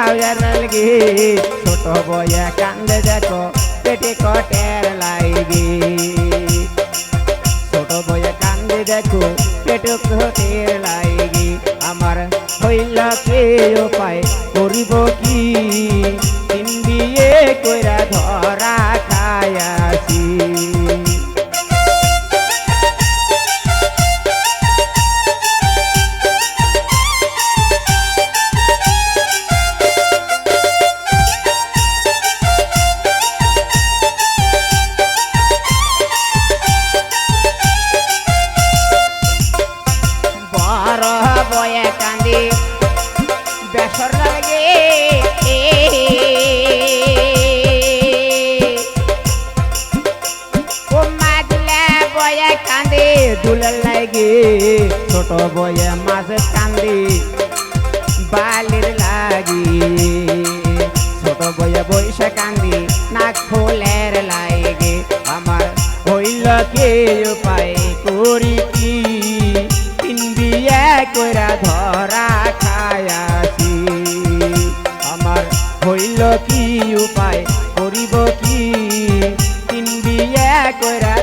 কান্দে নালগি লাগে ছোট বয়া কান্দে দেখো, পেটে কটের লাগে। ছোট বয়া কান্দে দেখো, পেটে কটের লাগে। আমার হইল কে উপায়, করিব কি? তিন দিয়ে কইরা ধরা কান্দি বেসর লাগে। দুলাল লাগে, ছোট বয়ে মাঝে কান্দি বালির লাগি। ছোট বয়ে বৈশা কান্দি নাক ফুলের লাগে। আমার হইল কে উপায় কইরা ধরা খায়াছি আমার হইল কি উপায় করিব কি? তিন বিয়ে কইরা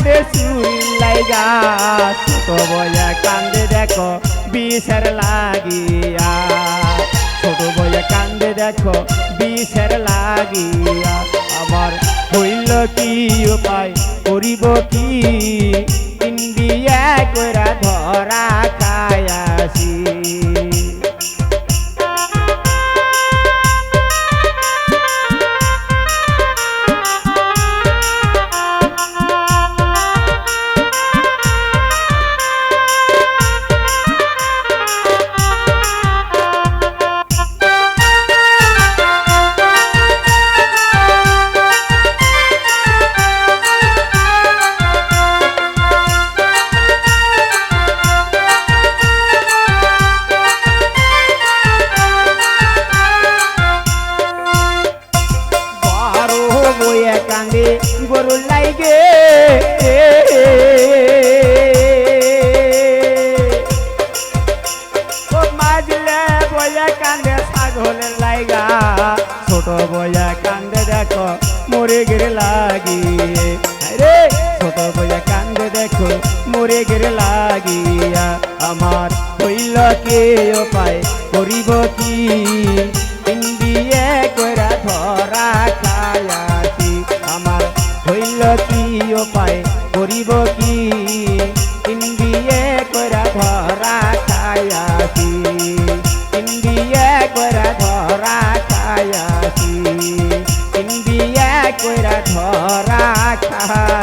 কান্দে সুই লাইগা, ছোট বইয়া কান্দে দেখো, বিষের লাগিয়া। ছোট বইয়া কান্দে দেখো, বিষের লাগিয়া। আমার হইল কি উপায়, করিব কি? ইন্ডিয়া কইরা ধরা খায়াছি মাঝলে বইয়া কান্দে ছাগলের লাইগা। ছোট বইয়া কান্দে দেখো মরে গেলে লাগি রে ছোট কান্দে দেখো মরে গেলে লাগিয়া। আমার হইল কে উপায় করিব কি? ইন্ডিয়ে কইরা ধরা কি উপায় করিব কি? ইন্ডিয়ে করা ধরা খায়াছি ইন্ডিয়ে করা ধরা খায়াছি ইন্ডিয়ে করা ধরা খায়া